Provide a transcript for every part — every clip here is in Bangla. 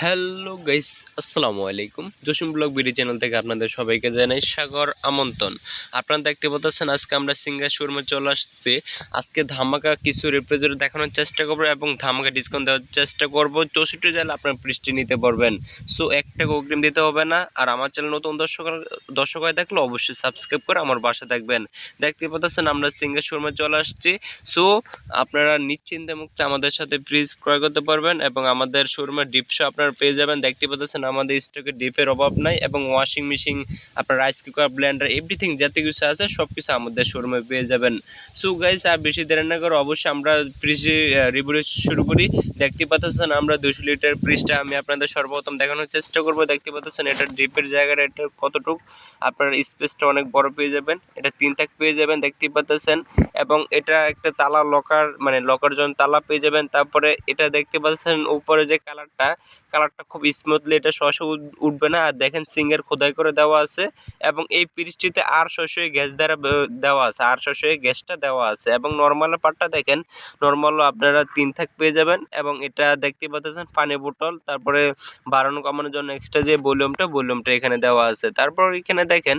হ্যালো গাইস, আসসালামু আলাইকুম। জসিম ব্লগ বিডি চ্যানেল থেকে আপনাদের সবাইকে জানাই সাগর আমন্ত্রণ। আপনারা দেখতে পাচ্ছেন, আজকে আমরা সিঙ্গার শোরুমে চলে আসছি। আজকে ধামাকা কিছু রেফ্রিজারেটর দেখানোর চেষ্টা করব এবং ধামাকা ডিসকাউন্ট দেওয়ার চেষ্টা করব। চৌষট্টি জেলা আপনার পৃষ্টি নিতে পারবেন। সো এক টাকা অগ্রিম দিতে হবে না। আর আমার চ্যানেল নতুন দর্শক দর্শক হয়ে থাকলে অবশ্যই সাবস্ক্রাইব করে আমার বাসা থাকবেন। দেখতে পাচ্ছেন, আমরা সিঙ্গার শোরুমে চলে আসছি। সো আপনারা নিশ্চিন্তে মুক্ত আমাদের সাথে ফ্রিজ ক্রয় করতে পারবেন এবং আমাদের শোরুমের ডিপসও আপনারা পেয়ে যাবেন। দেখতে পাচ্ছেন, আমাদের স্টকে ডিপের অভাব নাই এবং ওয়াশিং মেশিন আপনার রাইস কুকার ব্লেন্ডার এভরিথিং যাতে কিছু আছে সব কিছু আমাদের শোরুমে পেয়ে যাবেন। সো গাইস আর বেশি দেরি না করে অবশ্যই আমরা ফ্রিজ রিভিউ শুরু করি। দেখতে পাচ্ছেন, আমরা দুশো লিটার ফ্রিজটা আমি আপনাদের সর্বপ্রথম দেখানোর চেষ্টা করব। দেখতে পাচ্ছেন, এটা ডিপের জায়গাটা এটা কতটুকু? আপনার স্পেসটা অনেক বড় পেয়ে যাবেন। এটা তিন থাক পেয়ে যাবেন, দেখতে পাচ্ছেন। এবং এটা একটা তালা লকার মানে লকার জন্য তালা পেয়ে যাবেন, তারপরে এটা দেখতে পাচ্ছেন, উপরে যে কালারটা কালারটা খুব স্মুথলি এটা উঠ- উঠবে না। আর দেখেন সিঙ্গের খোদাই করে দেওয়া আছে এবং এই পিরিচটিতে আর শস্যই গ্যাস দ্বারা দেওয়া আছে, আর শস্যই গ্যাসটা দেওয়া আছে এবং নর্মালের পার্টটা দেখেন নর্মাল আপনারা তিন থাক পেয়ে যাবেন এবং এটা দেখতে পাচ্ছেন পানি বোতল, তারপরে বাড়ানো কমানোর জন্য এক্সট্রা যে ভলিউমটা ভলিউমটা এখানে দেওয়া আছে। তারপর এখানে দেখেন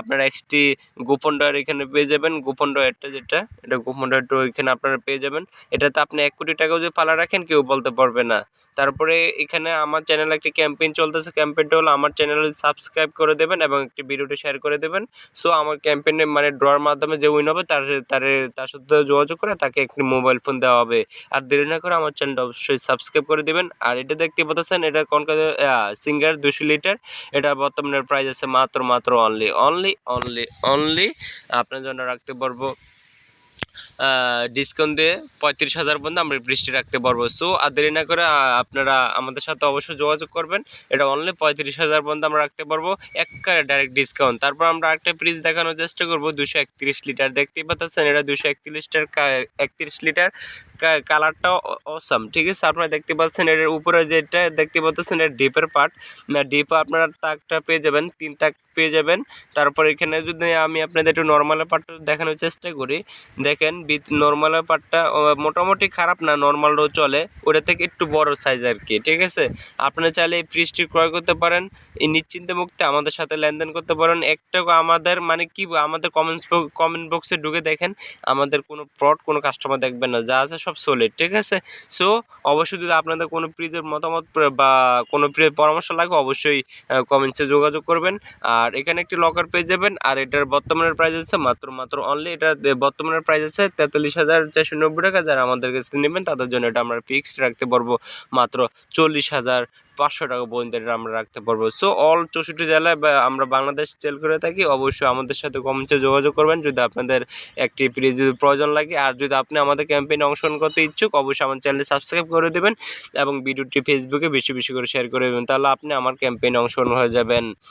আপনারা এক্সটি গোপন ডয়ার এখানে পেয়ে যাবেন, গোপন ডয়ারটা যেটা, এটা গোপন ডয়ারটা এখানে আপনারা পেয়ে যাবেন। এটাতে আপনি এক কোটি টাকাও যদি পালা রাখেন কেউ বলতে পারবে না। তারপরে এখানে আমার চ্যানেলে একটি ক্যাম্পেইন চলতেছে। ক্যাম্পেইনটা হলো আমার চ্যানেল সাবস্ক্রাইব করে দেবেন এবং একটি ভিডিওটি শেয়ার করে দেবেন। সো আমার ক্যাম্পেইনে মানে ড্রর মাধ্যমে যে উইন হবে, তার তার তার সাথে যোগাযোগ করে তাকে একটি মোবাইল ফোন দেওয়া হবে। আর দেরি না করে আমার চ্যানেলটা অবশ্যই সাবস্ক্রাইব করে দেবেন। আর এটা দেখতে পাচ্ছেন, এটা কোনকা সিঙ্গার দুশো লিটার এটা বর্তমানে প্রাইস আছে মাত্র মাত্র অনলি অনলি অনলি অনলি আপনার জন্য রাখতে পারব। ডিসকাউন্ট দিয়ে পঁয়ত্রিশ হাজার পর্যন্ত আমরা বৃষ্টি রাখতে পারব। সো আর দেরি না করে আপনারা আমাদের সাথে অবশ্যই যোগাযোগ করবেন। এটা অনলি পঁয়ত্রিশ হাজার পর্যন্ত আমরা রাখতে পারব। একবারে ডাইরেক্ট ডিসকাউন্ট তারপর আমরা একটা ফ্রিজ দেখানোর চেষ্টা করব। দুশো একত্রিশ লিটার দেখতেই পাচ্ছেন, এটা দুশো একত্রিশ লিটার একত্রিশ লিটার কালারটা অসাম ঠিক আছে? আপনারা দেখতে পাচ্ছেন এর উপরে যেটা, দেখতে পাচ্ছেন এর ডিপের পার্ট ডিপ আপনারা তাকটা পেয়ে যাবেন, তিন তাক পেয়ে যাবেন। তারপর এখানে যদি আমি আপনাদের একটু নর্মালের পার্টটা দেখানোর চেষ্টা করি, দেখেন নর্মালের পার্টটা মোটামুটি খারাপ না নর্মালও চলে। ওটা থেকে একটু বড় সাইজ আর কি, ঠিক আছে? আপনারা চাইলে এই ফ্রিজটি ক্রয় করতে পারেন, এই নিশ্চিন্তে মুক্তে আমাদের সাথে লেনদেন করতে পারেন। একটা আমাদের মানে কি, আমাদের কমেন্টস কমেন্ট বক্সে ঢুকে দেখেন, আমাদের কোনো ফ্রড কোনো কাস্টমার দেখবেন না, যা আছে সব সলিড ঠিক আছে? সো অবশ্যই যদি আপনাদের কোনো ফ্রিজের মতামত, বা কোনো ফ্রি পরামর্শ লাগে, অবশ্যই কমেন্টসে যোগাযোগ করবেন। আর এখানে একটি লকার পেয়ে যাবেন, আর এটার বর্তমানের প্রাইস আছে মাত্র মাত্র অনলি এটা বর্তমানের প্রাইস তেতাল্লিশ হাজার চারশো নব্বই টাকা যারা আমাদের কাছে নেবেন, তাদের জন্য এটা আমরা ফিক্সড রাখতে পারব। মাত্র চল্লিশ হাজার পাঁচশো টাকা পর্যন্ত এটা আমরা রাখতে পারব। সো অল চৌষট্টি জেলায় বা আমরা বাংলাদেশ সেল করে থাকি, অবশ্যই আমাদের সাথে কমেন্টসে যোগাযোগ করবেন। যদি আপনাদের একটি ফ্রিজ যদি প্রয়োজন লাগে, আর যদি আপনি আমাদের ক্যাম্পেইনে অংশগ্রহণ করতে ইচ্ছুক, অবশ্যই আমার চ্যানেলটি সাবস্ক্রাইব করে দেবেন এবং ভিডিওটি ফেসবুকে বেশি বেশি করে শেয়ার করে দেবেন। তাহলে আপনি আমার ক্যাম্পেইনে অংশগ্রহণ হয়ে যাবেন।